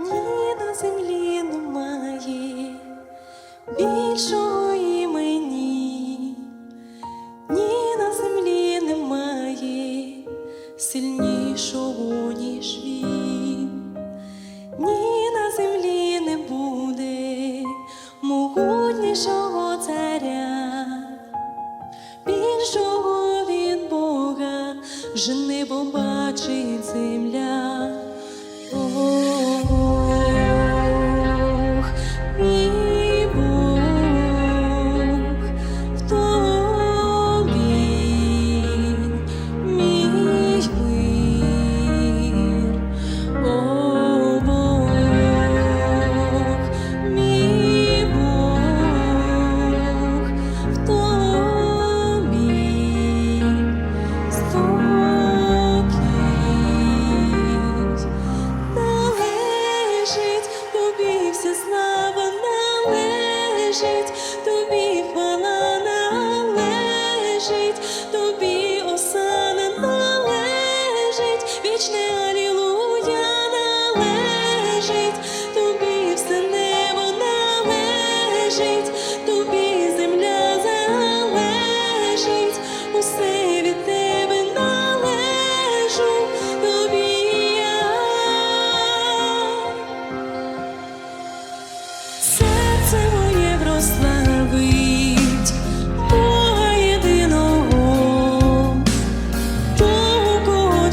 ні на землі немає, більшого імені, ні на землі немає, сильнішого, ніж він, ні на землі не буде, могутнішого царя, більшого від Бога вже побачить.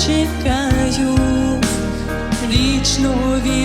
чекаю вічного віку.